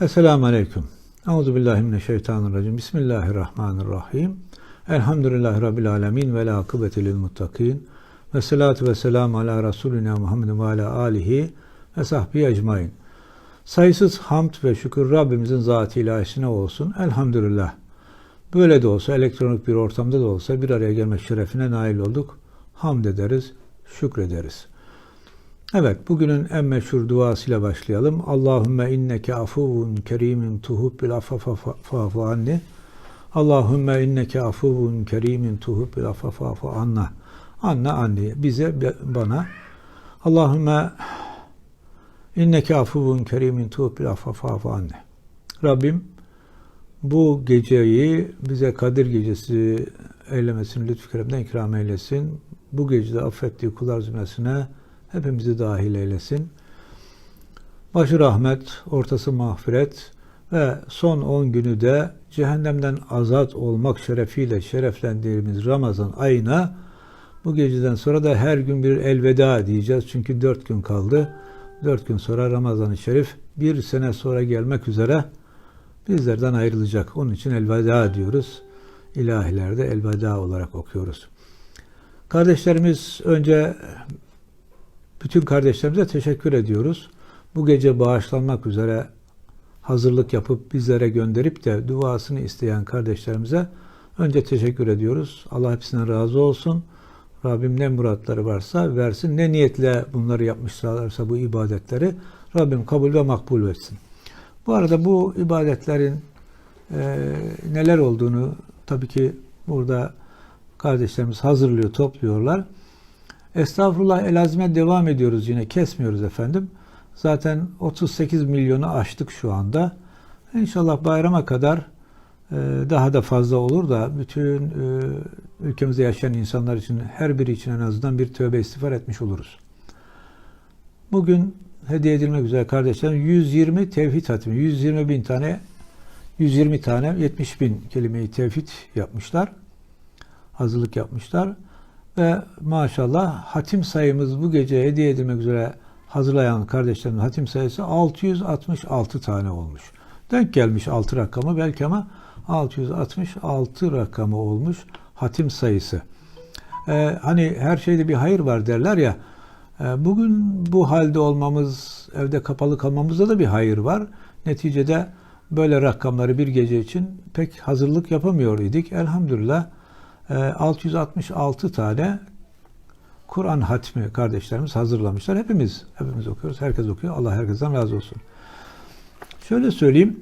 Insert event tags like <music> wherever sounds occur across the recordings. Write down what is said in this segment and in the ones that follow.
Esselamu Aleyküm. Euzu billahi mineşşeytanirracim. Bismillahirrahmanirrahim. Elhamdülillahi Rabbil alemin ve la akıbete lil muttakin. Ve salatu ve selamu ala Resulina Muhammedin ve ala alihi ve sahbihi ecmain. Sayısız hamd ve şükür Rabbimizin zat-ı ilahisine olsun. Elhamdülillah. Böyle de olsa, elektronik bir ortamda da olsa bir araya gelmek şerefine nail olduk. Hamd ederiz, şükrederiz. Evet, bugünün en meşhur duasıyla başlayalım. Allahümme inneke afuvun kerimin tuhubbil affafafu anni. Allahümme inneke afuvun kerimin tuhubbil affafafu anna. Anna anni. Bize, bana. Allahümme inneke afuvun kerimin tuhubbil affafafu anni. Rabbim bu geceyi bize Kadir gecesi eylemesini lütfü keremden ikram eylesin. Bu gecede affettiği kullar zümresine hepimizi dahil eylesin. Başı rahmet, ortası mağfiret ve son 10 günü de cehennemden azat olmak şerefiyle şereflendiğimiz Ramazan ayına bu geceden sonra da her gün bir elveda diyeceğiz. Çünkü 4 gün kaldı. 4 gün sonra Ramazan-ı Şerif bir sene sonra gelmek üzere bizlerden ayrılacak. Onun için elveda diyoruz. İlahilerde elveda olarak okuyoruz. Kardeşlerimiz önce bütün kardeşlerimize teşekkür ediyoruz. Bu gece bağışlanmak üzere hazırlık yapıp bizlere gönderip de duasını isteyen kardeşlerimize önce teşekkür ediyoruz. Allah hepsinden razı olsun. Rabbim ne muratları varsa versin. Ne niyetle bunları yapmışlarsa bu ibadetleri Rabbim kabul ve makbul etsin. Bu arada bu ibadetlerin e, neler olduğunu tabii ki burada kardeşlerimiz hazırlıyor, topluyorlar. Estağfurullah elazime devam ediyoruz yine kesmiyoruz efendim. Zaten 38 milyonu aştık şu anda. İnşallah bayrama kadar e, daha da fazla olur da bütün e, ülkemizde yaşayan insanlar için her biri için en azından bir tövbe istiğfar etmiş oluruz. Bugün hediye edilmek üzere kardeşlerim 120 tevhid hatimi, 120 bin tane 120 tane 70 bin kelimeyi tevhid yapmışlar. Hazırlık yapmışlar. Ve maşallah hatim sayımız bu gece hediye edilmek üzere hazırlayan kardeşlerin hatim sayısı 666 tane olmuş. Denk gelmiş 6 rakamı belki ama 666 rakamı olmuş hatim sayısı. Ee, hani her şeyde bir hayır var derler ya. E, bugün bu halde olmamız, evde kapalı kalmamızda da bir hayır var. Neticede böyle rakamları bir gece için pek hazırlık yapamıyor idik. Elhamdülillah 666 ee, tane Kur'an hatmi kardeşlerimiz hazırlamışlar. Hepimiz, hepimiz okuyoruz. Herkes okuyor. Allah herkesten razı olsun. Şöyle söyleyeyim.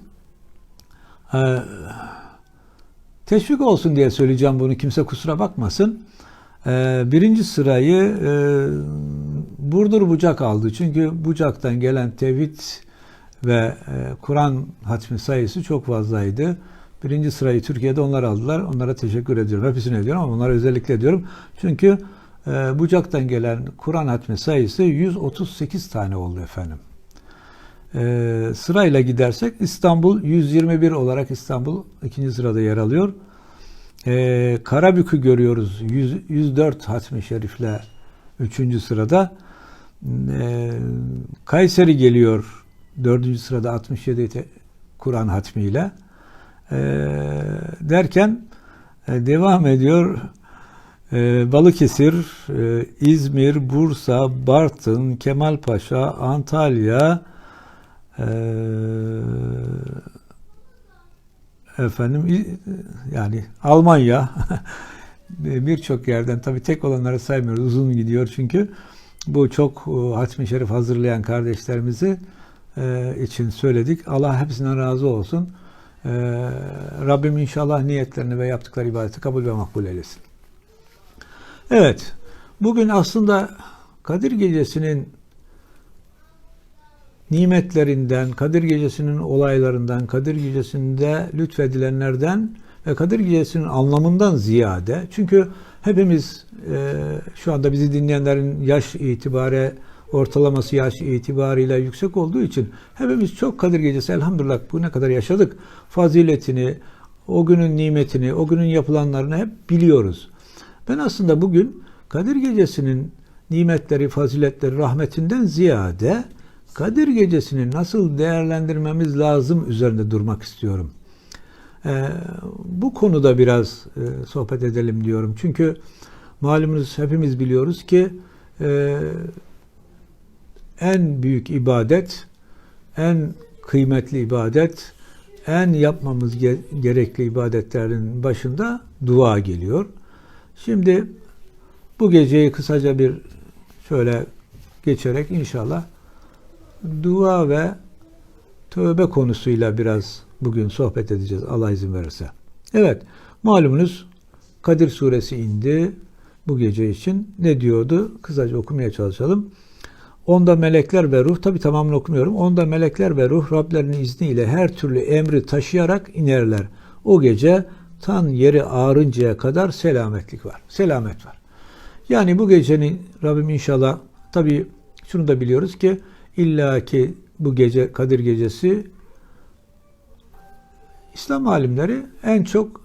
Ee, teşvik olsun diye söyleyeceğim bunu. Kimse kusura bakmasın. Ee, birinci sırayı e, Burdur Bucak aldı. Çünkü Bucak'tan gelen tevhid ve e, Kur'an hatmi sayısı çok fazlaydı. Birinci sırayı Türkiye'de onlar aldılar. Onlara teşekkür ediyorum. Hepsine ediyorum ama onlara özellikle ediyorum. Çünkü e, Bucak'tan gelen Kur'an hatmi sayısı 138 tane oldu efendim. E, sırayla gidersek İstanbul 121 olarak İstanbul ikinci sırada yer alıyor. E, Karabük'ü görüyoruz 100, 104 hatmi şerifle üçüncü sırada. E, Kayseri geliyor dördüncü sırada 67 Kur'an hatmiyle. E, derken e, devam ediyor. E, Balıkesir, e, İzmir, Bursa, Bartın, Kemalpaşa, Antalya, e, efendim yani Almanya <laughs> birçok yerden tabi tek olanları saymıyoruz uzun gidiyor çünkü bu çok e, hatmi şerif hazırlayan kardeşlerimizi e, için söyledik. Allah hepsinden razı olsun. Ee, Rabbim inşallah niyetlerini ve yaptıkları ibadeti kabul ve makbul eylesin. Evet, bugün aslında Kadir Gecesi'nin nimetlerinden, Kadir Gecesi'nin olaylarından, Kadir Gecesi'nde lütfedilenlerden ve Kadir Gecesi'nin anlamından ziyade, çünkü hepimiz e, şu anda bizi dinleyenlerin yaş itibariyle ortalaması yaş itibariyle yüksek olduğu için hepimiz çok Kadir Gecesi elhamdülillah bu ne kadar yaşadık. Faziletini, o günün nimetini, o günün yapılanlarını hep biliyoruz. Ben aslında bugün Kadir Gecesi'nin nimetleri, faziletleri, rahmetinden ziyade Kadir Gecesi'ni nasıl değerlendirmemiz lazım üzerinde durmak istiyorum. Ee, bu konuda biraz e, sohbet edelim diyorum. Çünkü malumunuz hepimiz biliyoruz ki e, en büyük ibadet, en kıymetli ibadet, en yapmamız ge- gerekli ibadetlerin başında dua geliyor. Şimdi bu geceyi kısaca bir şöyle geçerek inşallah dua ve tövbe konusuyla biraz bugün sohbet edeceğiz Allah izin verirse. Evet malumunuz Kadir suresi indi bu gece için. Ne diyordu? Kısaca okumaya çalışalım. Onda melekler ve ruh, tabi tamamını okumuyorum. Onda melekler ve ruh Rablerinin izniyle her türlü emri taşıyarak inerler. O gece tan yeri ağrıncaya kadar selametlik var. Selamet var. Yani bu gecenin Rabbim inşallah tabi şunu da biliyoruz ki illa ki bu gece Kadir gecesi İslam alimleri en çok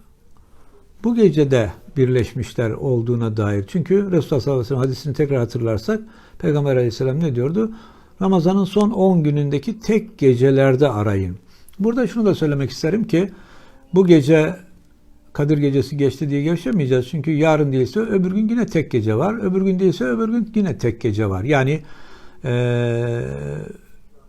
bu gecede birleşmişler olduğuna dair. Çünkü Resulullah sallallahu aleyhi ve sellem hadisini tekrar hatırlarsak Peygamber aleyhisselam ne diyordu? Ramazanın son 10 günündeki tek gecelerde arayın. Burada şunu da söylemek isterim ki bu gece Kadir gecesi geçti diye geçemeyeceğiz. Çünkü yarın değilse öbür gün yine tek gece var. Öbür gün değilse öbür gün yine tek gece var. Yani ee,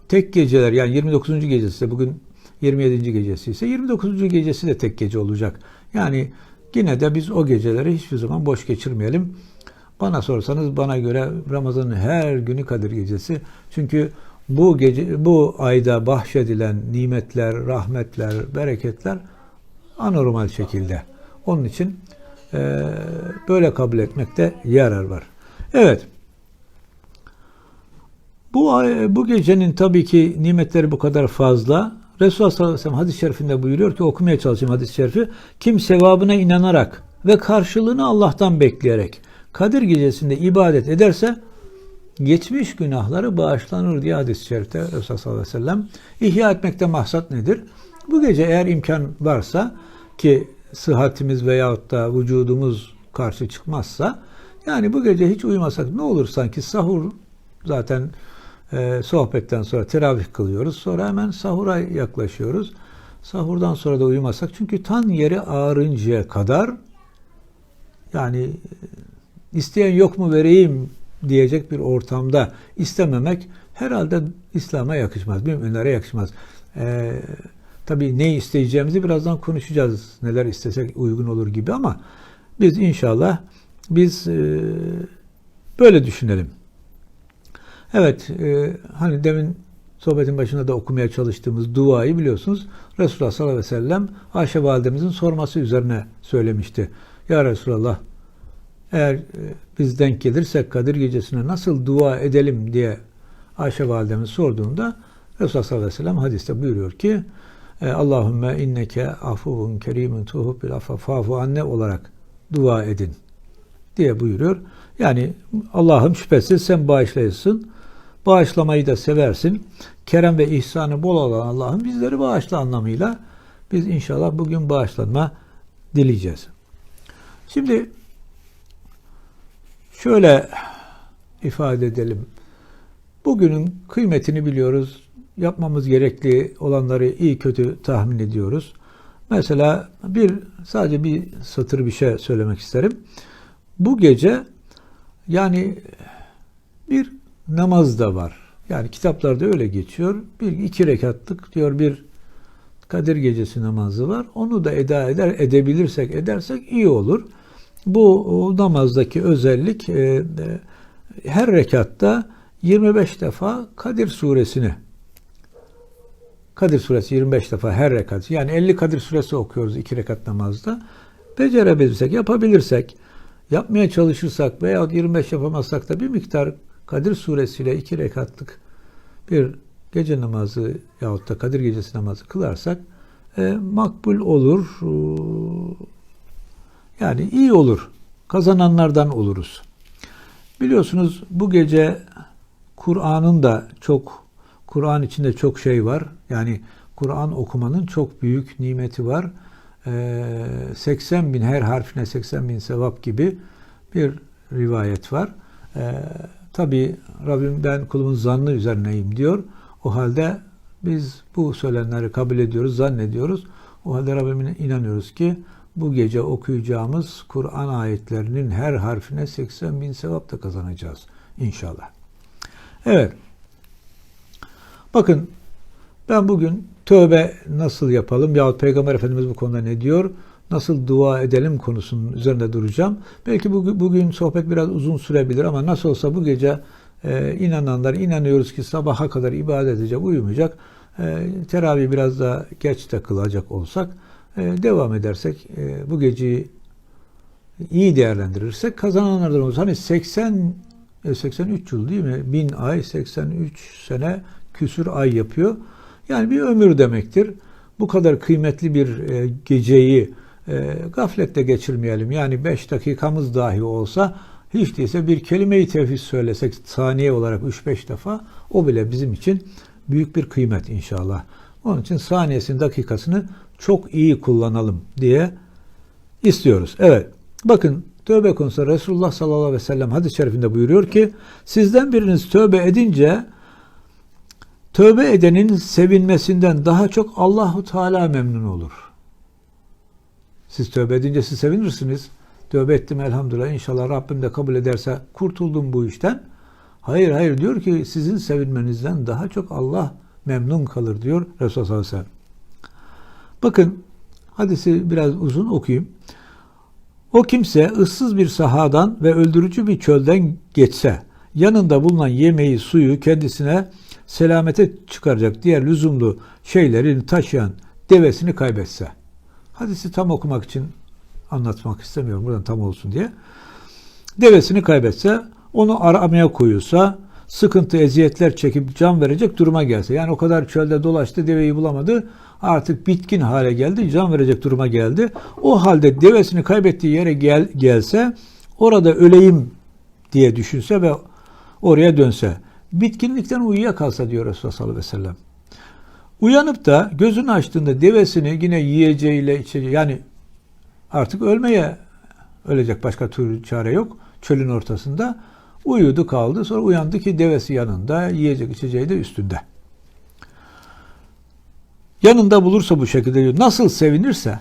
tek geceler yani 29. gecesi ise bugün 27. gecesi ise 29. gecesi de tek gece olacak. Yani yine de biz o geceleri hiçbir zaman boş geçirmeyelim. Bana sorsanız bana göre Ramazan'ın her günü Kadir gecesi. Çünkü bu gece bu ayda bahşedilen nimetler, rahmetler, bereketler anormal şekilde. Onun için e, böyle kabul etmekte yarar var. Evet. Bu bu gecenin tabii ki nimetleri bu kadar fazla. Resulullah sallallahu aleyhi ve sellem hadis-i şerifinde buyuruyor ki okumaya çalışayım hadis-i şerifi. Kim sevabına inanarak ve karşılığını Allah'tan bekleyerek Kadir gecesinde ibadet ederse geçmiş günahları bağışlanır diye hadis-i şerifte Resulullah sallallahu aleyhi ve sellem ihya etmekte mahsat nedir? Bu gece eğer imkan varsa ki sıhhatimiz veyahut da vücudumuz karşı çıkmazsa yani bu gece hiç uyumasak ne olur sanki sahur zaten e, sohbetten sonra teravih kılıyoruz. Sonra hemen sahura yaklaşıyoruz. Sahurdan sonra da uyumasak çünkü tan yeri ağrıncaya kadar yani isteyen yok mu vereyim diyecek bir ortamda istememek herhalde İslam'a yakışmaz, müminlere yakışmaz. Ee, tabii ne isteyeceğimizi birazdan konuşacağız. Neler istesek uygun olur gibi ama biz inşallah biz e, böyle düşünelim. Evet, e, hani demin sohbetin başında da okumaya çalıştığımız duayı biliyorsunuz. Resulullah sallallahu aleyhi ve sellem Ayşe validemizin sorması üzerine söylemişti. Ya Resulallah eğer e, biz denk gelirsek Kadir gecesine nasıl dua edelim diye Ayşe validemiz sorduğunda Resulullah sallallahu aleyhi ve sellem hadiste buyuruyor ki e, Allahümme inneke afuvun kerimun tuhubbil afafafu anne olarak dua edin diye buyuruyor. Yani Allah'ım şüphesiz sen bağışlayırsın. Bağışlamayı da seversin. Kerem ve ihsanı bol olan Allah'ım bizleri bağışla anlamıyla biz inşallah bugün bağışlanma dileyeceğiz. Şimdi şöyle ifade edelim. Bugünün kıymetini biliyoruz. Yapmamız gerekli olanları iyi kötü tahmin ediyoruz. Mesela bir sadece bir satır bir şey söylemek isterim. Bu gece yani bir namaz da var. Yani kitaplarda öyle geçiyor. Bir iki rekatlık diyor bir Kadir Gecesi namazı var. Onu da eda eder edebilirsek edersek iyi olur. Bu namazdaki özellik e, e, her rekatta 25 defa Kadir suresini Kadir suresi 25 defa her rekat. Yani 50 Kadir suresi okuyoruz iki rekat namazda. Becerebilirsek, yapabilirsek, yapmaya çalışırsak veya 25 yapamazsak da bir miktar Kadir suresiyle iki rekatlık bir gece namazı yahut da Kadir gecesi namazı kılarsak e, makbul olur. Yani iyi olur. Kazananlardan oluruz. Biliyorsunuz bu gece Kur'an'ın da çok Kur'an içinde çok şey var. Yani Kur'an okumanın çok büyük nimeti var. 80 ee, bin her harfine 80 bin sevap gibi bir rivayet var. Ee, tabi Rabbim ben kulumun zannı üzerineyim diyor. O halde biz bu söylenenleri kabul ediyoruz, zannediyoruz. O halde Rabbime inanıyoruz ki bu gece okuyacağımız Kur'an ayetlerinin her harfine 80 bin sevap da kazanacağız inşallah. Evet. Bakın ben bugün tövbe nasıl yapalım yahut Peygamber Efendimiz bu konuda ne diyor? Nasıl dua edelim konusunun üzerinde duracağım. Belki bugün sohbet biraz uzun sürebilir ama nasıl olsa bu gece e, inananlar inanıyoruz ki sabaha kadar ibadet edecek, uyumayacak. E, teravih biraz daha geç de kılacak olsak e, devam edersek e, bu geceyi iyi değerlendirirsek kazananlardan oluruz. Hani 80 83 yıl değil mi? 1000 ay 83 sene küsür ay yapıyor. Yani bir ömür demektir. Bu kadar kıymetli bir e, geceyi e, gaflette geçirmeyelim. Yani 5 dakikamız dahi olsa hiç değilse bir kelime-i tevhid söylesek saniye olarak 3-5 defa o bile bizim için büyük bir kıymet inşallah. Onun için saniyesini, dakikasını çok iyi kullanalım diye istiyoruz. Evet. Bakın tövbe konusunda Resulullah sallallahu aleyhi ve sellem hadis-i şerifinde buyuruyor ki sizden biriniz tövbe edince tövbe edenin sevinmesinden daha çok Allahu Teala memnun olur. Siz tövbe edince siz sevinirsiniz. Tövbe ettim elhamdülillah inşallah Rabbim de kabul ederse kurtuldum bu işten. Hayır hayır diyor ki sizin sevinmenizden daha çok Allah memnun kalır diyor Resulullah sallallahu aleyhi ve sellem. Bakın hadisi biraz uzun okuyayım. O kimse ıssız bir sahadan ve öldürücü bir çölden geçse, yanında bulunan yemeği, suyu kendisine selamete çıkaracak diğer lüzumlu şeylerini taşıyan devesini kaybetse. Hadisi tam okumak için anlatmak istemiyorum buradan tam olsun diye. Devesini kaybetse, onu aramaya koyulsa, sıkıntı, eziyetler çekip can verecek duruma gelse. Yani o kadar çölde dolaştı, deveyi bulamadı. Artık bitkin hale geldi, can verecek duruma geldi. O halde devesini kaybettiği yere gel, gelse, orada öleyim diye düşünse ve oraya dönse. Bitkinlikten uyuyakalsa diyor Resulullah sallallahu aleyhi ve sellem. Uyanıp da gözünü açtığında devesini yine yiyeceğiyle içeceği yani artık ölmeye ölecek başka türlü çare yok. Çölün ortasında uyudu kaldı. Sonra uyandı ki devesi yanında, yiyecek içeceği de üstünde. Yanında bulursa bu şekilde diyor. Nasıl sevinirse,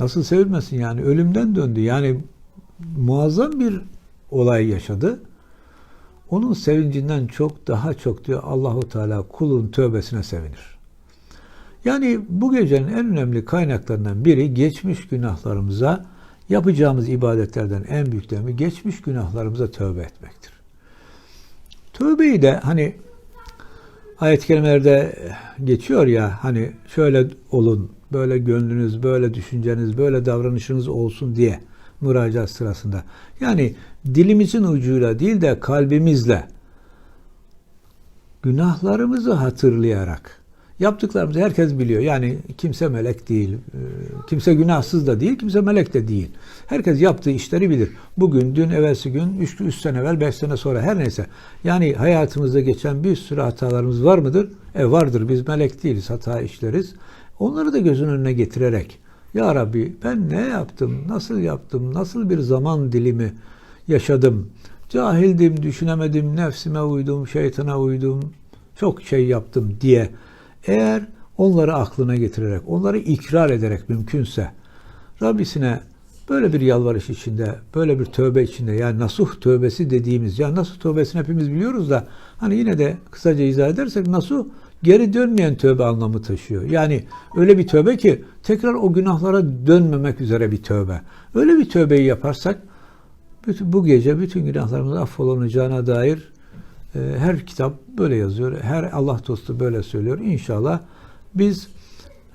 nasıl sevinmesin yani ölümden döndü. Yani muazzam bir olay yaşadı. Onun sevincinden çok daha çok diyor Allahu Teala kulun tövbesine sevinir. Yani bu gecenin en önemli kaynaklarından biri geçmiş günahlarımıza yapacağımız ibadetlerden en büyükleri geçmiş günahlarımıza tövbe etmektir. Tövbeyi de hani ayet-i kerimelerde geçiyor ya hani şöyle olun, böyle gönlünüz, böyle düşünceniz, böyle davranışınız olsun diye müracaat sırasında. Yani dilimizin ucuyla değil de kalbimizle günahlarımızı hatırlayarak Yaptıklarımızı herkes biliyor. Yani kimse melek değil. Ee, kimse günahsız da değil. Kimse melek de değil. Herkes yaptığı işleri bilir. Bugün, dün, evvelsi gün, üç, üç sene evvel, beş sene sonra her neyse. Yani hayatımızda geçen bir sürü hatalarımız var mıdır? E vardır. Biz melek değiliz. Hata işleriz. Onları da gözün önüne getirerek Ya Rabbi ben ne yaptım? Nasıl yaptım? Nasıl bir zaman dilimi yaşadım? Cahildim, düşünemedim, nefsime uydum, şeytana uydum, çok şey yaptım diye eğer onları aklına getirerek, onları ikrar ederek mümkünse Rabbisine böyle bir yalvarış içinde, böyle bir tövbe içinde yani nasuh tövbesi dediğimiz, ya nasuh tövbesini hepimiz biliyoruz da hani yine de kısaca izah edersek nasuh geri dönmeyen tövbe anlamı taşıyor. Yani öyle bir tövbe ki tekrar o günahlara dönmemek üzere bir tövbe. Öyle bir tövbeyi yaparsak bütün, bu gece bütün günahlarımız affolunacağına dair her kitap böyle yazıyor. Her Allah dostu böyle söylüyor. İnşallah biz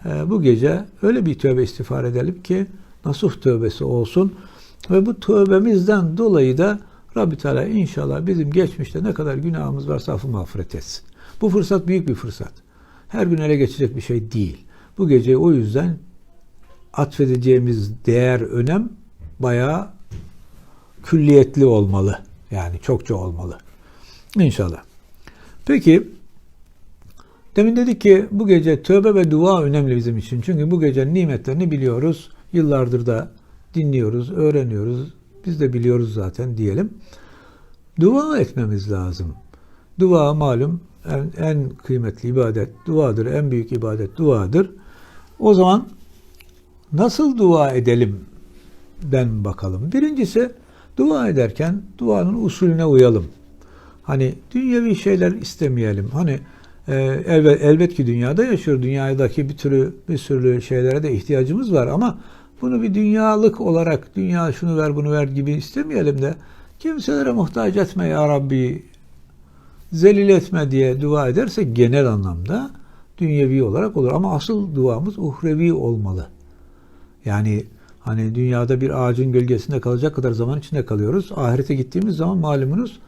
e, bu gece öyle bir tövbe istiğfar edelim ki nasuh tövbesi olsun. Ve bu tövbemizden dolayı da Rabbi Teala inşallah bizim geçmişte ne kadar günahımız varsa affı mağfiret etsin. Bu fırsat büyük bir fırsat. Her gün ele geçecek bir şey değil. Bu gece o yüzden atfedeceğimiz değer, önem bayağı külliyetli olmalı. Yani çokça olmalı. İnşallah. Peki demin dedik ki bu gece tövbe ve dua önemli bizim için. Çünkü bu gecenin nimetlerini biliyoruz. Yıllardır da dinliyoruz, öğreniyoruz. Biz de biliyoruz zaten diyelim. Dua etmemiz lazım. Dua malum en, en kıymetli ibadet duadır. En büyük ibadet duadır. O zaman nasıl dua edelim den bakalım. Birincisi dua ederken duanın usulüne uyalım. Hani dünyevi şeyler istemeyelim. Hani e, elbet, elbet ki dünyada yaşıyor. Dünyadaki bir türlü bir sürü şeylere de ihtiyacımız var ama bunu bir dünyalık olarak dünya şunu ver bunu ver gibi istemeyelim de kimselere muhtaç etme ya Rabbi zelil etme diye dua edersek genel anlamda dünyevi olarak olur. Ama asıl duamız uhrevi olmalı. Yani hani dünyada bir ağacın gölgesinde kalacak kadar zaman içinde kalıyoruz. Ahirete gittiğimiz zaman malumunuz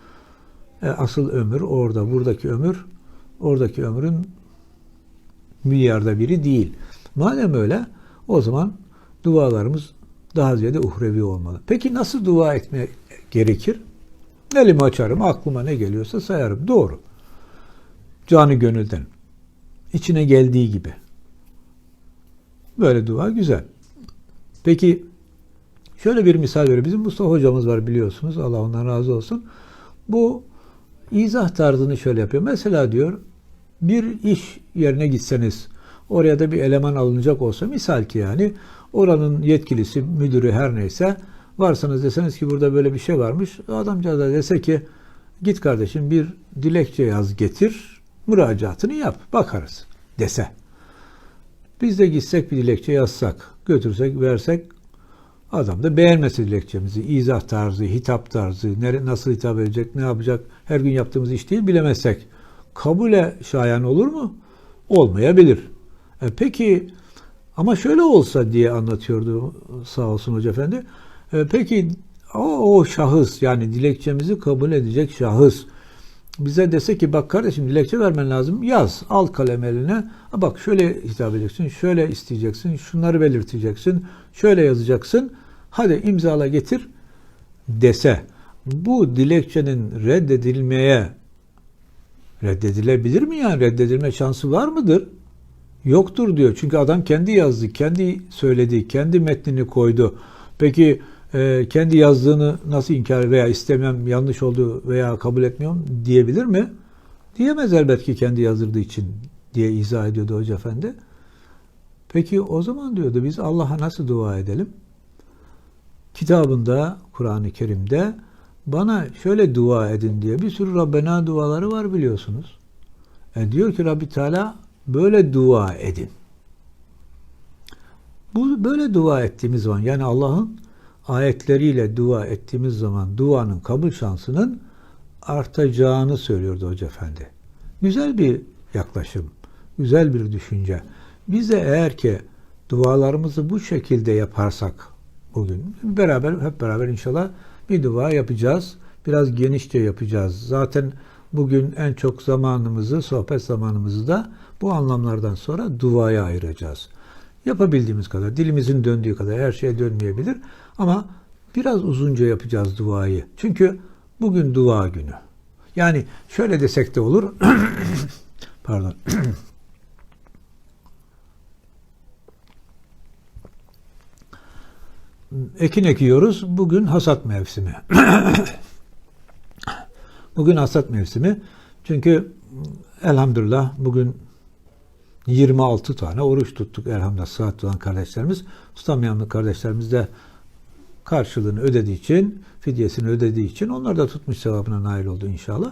e, asıl ömür orada. Buradaki ömür oradaki ömrün milyarda biri değil. Madem öyle o zaman dualarımız daha ziyade uhrevi olmalı. Peki nasıl dua etme gerekir? Elimi açarım, aklıma ne geliyorsa sayarım. Doğru. Canı gönülden. İçine geldiği gibi. Böyle dua güzel. Peki şöyle bir misal veriyorum. Bizim Mustafa hocamız var biliyorsunuz. Allah ondan razı olsun. Bu izah tarzını şöyle yapıyor. Mesela diyor bir iş yerine gitseniz oraya da bir eleman alınacak olsa misal ki yani oranın yetkilisi, müdürü her neyse varsanız deseniz ki burada böyle bir şey varmış. Adamcağız da dese ki git kardeşim bir dilekçe yaz getir müracaatını yap bakarız dese. Biz de gitsek bir dilekçe yazsak, götürsek, versek adam da beğenmesi dilekçemizi, izah tarzı, hitap tarzı, nere, nasıl hitap edecek, ne yapacak, her gün yaptığımız iş değil bilemezsek kabule şayan olur mu? Olmayabilir. E peki ama şöyle olsa diye anlatıyordu sağ olsun Hoca Efendi. E peki o, o şahıs yani dilekçemizi kabul edecek şahıs bize dese ki bak kardeşim dilekçe vermen lazım yaz al kalem eline bak şöyle hitap edeceksin şöyle isteyeceksin şunları belirteceksin şöyle yazacaksın hadi imzala getir dese bu dilekçenin reddedilmeye reddedilebilir mi yani reddedilme şansı var mıdır? Yoktur diyor. Çünkü adam kendi yazdı, kendi söyledi, kendi metnini koydu. Peki e, kendi yazdığını nasıl inkar veya istemem yanlış oldu veya kabul etmiyorum diyebilir mi? Diyemez elbet ki kendi yazdırdığı için diye izah ediyordu Hoca Efendi. Peki o zaman diyordu biz Allah'a nasıl dua edelim? Kitabında, Kur'an-ı Kerim'de bana şöyle dua edin diye bir sürü Rabbena duaları var biliyorsunuz. E diyor ki Rabbi Teala böyle dua edin. Bu böyle dua ettiğimiz zaman yani Allah'ın ayetleriyle dua ettiğimiz zaman duanın kabul şansının artacağını söylüyordu Hoca Efendi. Güzel bir yaklaşım, güzel bir düşünce. Biz de eğer ki dualarımızı bu şekilde yaparsak bugün beraber hep beraber inşallah bir dua yapacağız. Biraz genişçe yapacağız. Zaten bugün en çok zamanımızı, sohbet zamanımızı da bu anlamlardan sonra duaya ayıracağız. Yapabildiğimiz kadar, dilimizin döndüğü kadar her şeye dönmeyebilir ama biraz uzunca yapacağız duayı. Çünkü bugün dua günü. Yani şöyle desek de olur. <coughs> Pardon. <coughs> Ekin ekiyoruz. Bugün hasat mevsimi. <coughs> bugün hasat mevsimi. Çünkü elhamdülillah bugün 26 tane oruç tuttuk elhamdülillah sıhhat olan kardeşlerimiz. Tutamayan kardeşlerimiz de karşılığını ödediği için, fidyesini ödediği için onlar da tutmuş sevabına nail oldu inşallah.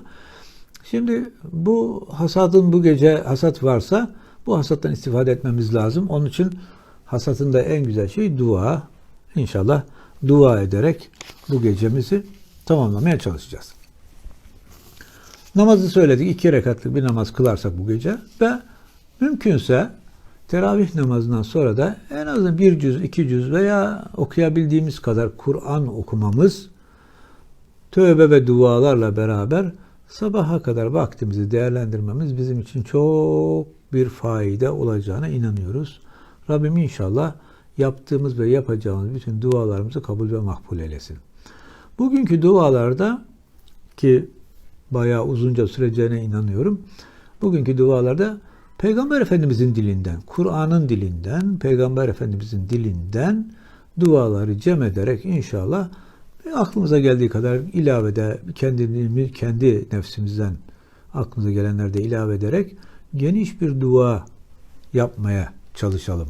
Şimdi bu hasadın bu gece hasat varsa bu hasattan istifade etmemiz lazım. Onun için hasatın da en güzel şey dua. İnşallah dua ederek bu gecemizi tamamlamaya çalışacağız. Namazı söyledik. iki rekatlık bir namaz kılarsak bu gece ve mümkünse teravih namazından sonra da en azından bir cüz, iki cüz veya okuyabildiğimiz kadar Kur'an okumamız tövbe ve dualarla beraber sabaha kadar vaktimizi değerlendirmemiz bizim için çok bir faide olacağına inanıyoruz. Rabbim inşallah yaptığımız ve yapacağımız bütün dualarımızı kabul ve makbul eylesin. Bugünkü dualarda ki bayağı uzunca süreceğine inanıyorum. Bugünkü dualarda Peygamber Efendimizin dilinden, Kur'an'ın dilinden, Peygamber Efendimizin dilinden duaları cem ederek inşallah aklımıza geldiği kadar ilavede kendini kendi nefsimizden aklımıza gelenlerde ilave ederek geniş bir dua yapmaya çalışalım.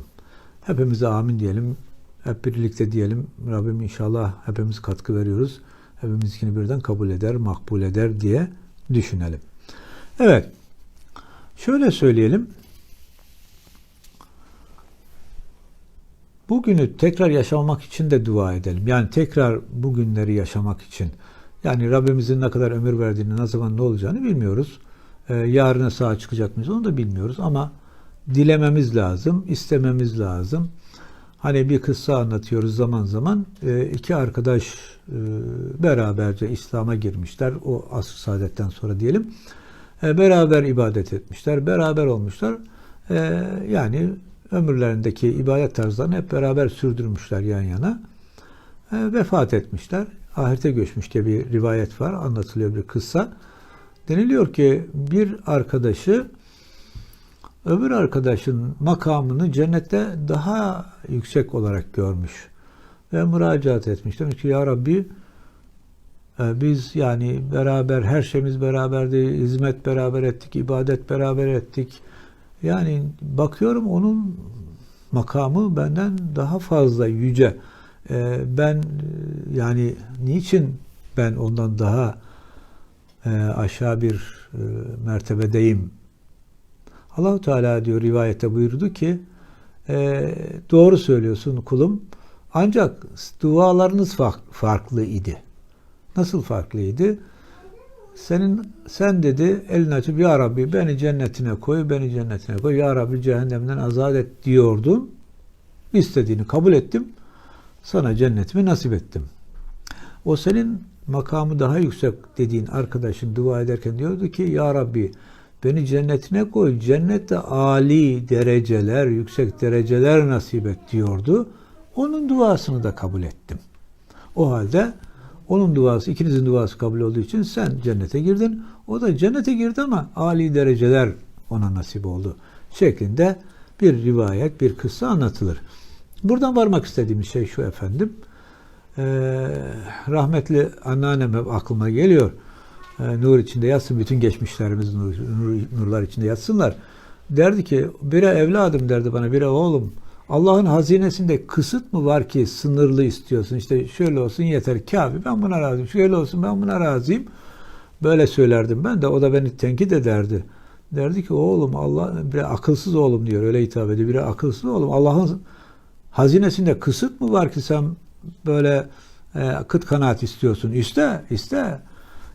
Hepimize amin diyelim. Hep birlikte diyelim. Rabbim inşallah hepimiz katkı veriyoruz. Hepimizinkini birden kabul eder, makbul eder diye düşünelim. Evet. Şöyle söyleyelim. Bugünü tekrar yaşamak için de dua edelim. Yani tekrar bugünleri yaşamak için. Yani Rabbimizin ne kadar ömür verdiğini, ne zaman ne olacağını bilmiyoruz. Ee, yarına sağ çıkacak mıyız onu da bilmiyoruz ama dilememiz lazım, istememiz lazım. Hani bir kıssa anlatıyoruz zaman zaman. Ee, iki arkadaş e, beraberce İslam'a girmişler. O asr saadetten sonra diyelim. Ee, beraber ibadet etmişler, beraber olmuşlar. Ee, yani ömürlerindeki ibadet tarzlarını hep beraber sürdürmüşler yan yana. Vefat etmişler. Ahirete göçmüş diye bir rivayet var. Anlatılıyor bir kıssa. Deniliyor ki bir arkadaşı öbür arkadaşın makamını cennette daha yüksek olarak görmüş ve müracaat etmiş. Demiş ki ya Rabbi e, biz yani beraber her şeyimiz beraberdi, hizmet beraber ettik, ibadet beraber ettik. Yani bakıyorum onun makamı benden daha fazla yüce. E, ben yani niçin ben ondan daha e, aşağı bir mertebedeyim Allahu Teala diyor rivayette buyurdu ki e, doğru söylüyorsun kulum ancak dualarınız farklı idi. Nasıl farklıydı? Senin sen dedi elini açıp ya Rabbi beni cennetine koy, beni cennetine koy. Ya Rabbi cehennemden azat et diyordun. İstediğini kabul ettim. Sana cennetimi nasip ettim. O senin makamı daha yüksek dediğin arkadaşın dua ederken diyordu ki Ya Rabbi Beni cennetine koy. Cennette ali dereceler, yüksek dereceler nasip et diyordu. Onun duasını da kabul ettim. O halde onun duası, ikinizin duası kabul olduğu için sen cennete girdin. O da cennete girdi ama ali dereceler ona nasip oldu. Şeklinde bir rivayet, bir kıssa anlatılır. Buradan varmak istediğimiz şey şu efendim. Ee, rahmetli anneannem hep aklıma geliyor e, nur içinde yatsın. Bütün geçmişlerimiz nur, nur, nurlar içinde yatsınlar. Derdi ki bire evladım derdi bana bire oğlum Allah'ın hazinesinde kısıt mı var ki sınırlı istiyorsun? İşte şöyle olsun yeter. Kabe ben buna razıyım. Şöyle olsun ben buna razıyım. Böyle söylerdim ben de. O da beni tenkit ederdi. Derdi ki oğlum Allah bir akılsız oğlum diyor. Öyle hitap ediyor. Bir akılsız oğlum. Allah'ın hazinesinde kısıt mı var ki sen böyle e, kıt kanaat istiyorsun? İste, iste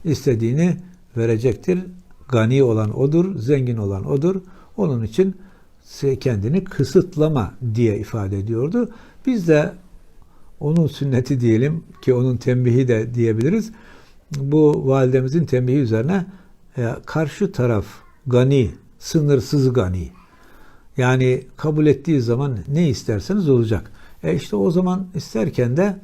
istediğini verecektir. Gani olan odur, zengin olan odur. Onun için kendini kısıtlama diye ifade ediyordu. Biz de onun sünneti diyelim ki onun tembihi de diyebiliriz. Bu validemizin tembihi üzerine e, karşı taraf gani, sınırsız gani. Yani kabul ettiği zaman ne isterseniz olacak. E işte o zaman isterken de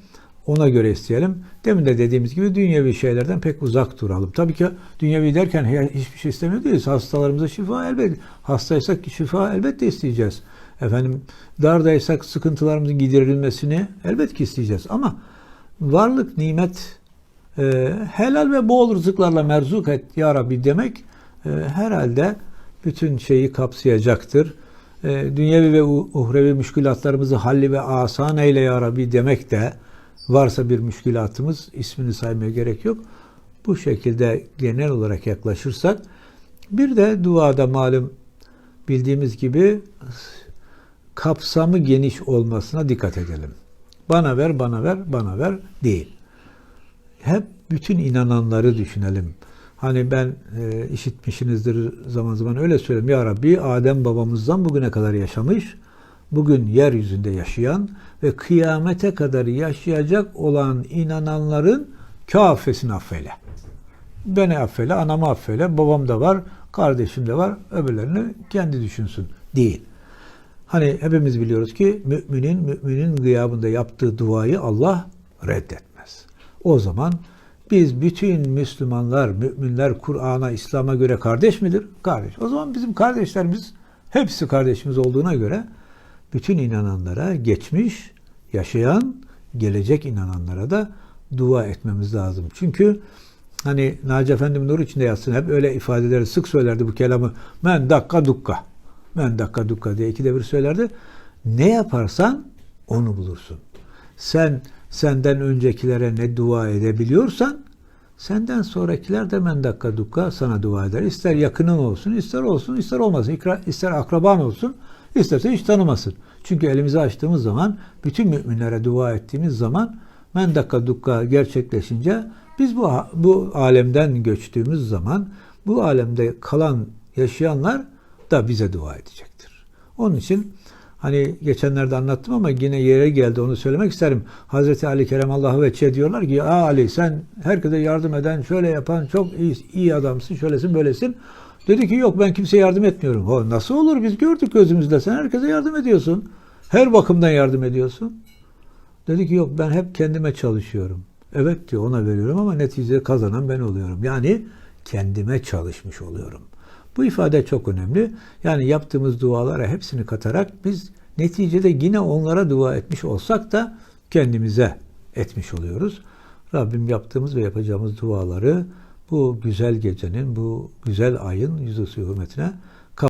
ona göre isteyelim. Demin de dediğimiz gibi dünyevi şeylerden pek uzak duralım. Tabii ki dünyevi derken hiçbir şey istemiyor değiliz. Hastalarımıza şifa elbet. Hastaysak şifa elbette isteyeceğiz. Efendim dardaysak sıkıntılarımızın giderilmesini elbet ki isteyeceğiz. Ama varlık, nimet, e, helal ve bol rızıklarla merzuk et ya Rabbi demek e, herhalde bütün şeyi kapsayacaktır. E, dünyevi ve uhrevi müşkülatlarımızı halli ve asan eyle ya Rabbi demek de Varsa bir müşkilatımız ismini saymaya gerek yok. Bu şekilde genel olarak yaklaşırsak bir de duada malum bildiğimiz gibi kapsamı geniş olmasına dikkat edelim. Bana ver, bana ver, bana ver değil. Hep bütün inananları düşünelim. Hani ben e, işitmişsinizdir zaman zaman öyle söylüyorum. Ya Rabbi Adem babamızdan bugüne kadar yaşamış bugün yeryüzünde yaşayan ve kıyamete kadar yaşayacak olan inananların kafesini affeyle. Beni affeyle, anamı affeyle, babam da var, kardeşim de var, öbürlerini kendi düşünsün değil. Hani hepimiz biliyoruz ki müminin müminin gıyabında yaptığı duayı Allah reddetmez. O zaman biz bütün Müslümanlar, müminler Kur'an'a, İslam'a göre kardeş midir? Kardeş. O zaman bizim kardeşlerimiz hepsi kardeşimiz olduğuna göre bütün inananlara, geçmiş, yaşayan, gelecek inananlara da dua etmemiz lazım. Çünkü hani Naci Efendim nur içinde yatsın hep öyle ifadeleri sık söylerdi bu kelamı. Men dakika dukka. Men dakika dukka diye ikide bir söylerdi. Ne yaparsan onu bulursun. Sen senden öncekilere ne dua edebiliyorsan senden sonrakiler de men dakika dukka sana dua eder. İster yakının olsun, ister olsun, ister olmasın. İster akraban olsun, isterse hiç tanımasın. Çünkü elimizi açtığımız zaman, bütün müminlere dua ettiğimiz zaman men dakika dukka gerçekleşince biz bu, bu alemden göçtüğümüz zaman bu alemde kalan yaşayanlar da bize dua edecektir. Onun için hani geçenlerde anlattım ama yine yere geldi onu söylemek isterim. Hazreti Ali Kerem Allah'ı veçe diyorlar ki Ali sen herkese yardım eden şöyle yapan çok iyi, iyi adamsın şöylesin böylesin. Dedi ki yok ben kimseye yardım etmiyorum. O nasıl olur biz gördük gözümüzde sen herkese yardım ediyorsun. Her bakımdan yardım ediyorsun. Dedi ki yok ben hep kendime çalışıyorum. Evet diyor ona veriyorum ama neticede kazanan ben oluyorum. Yani kendime çalışmış oluyorum. Bu ifade çok önemli. Yani yaptığımız dualara hepsini katarak biz neticede yine onlara dua etmiş olsak da kendimize etmiş oluyoruz. Rabbim yaptığımız ve yapacağımız duaları bu güzel gecenin, bu güzel ayın yüzüsü hürmetine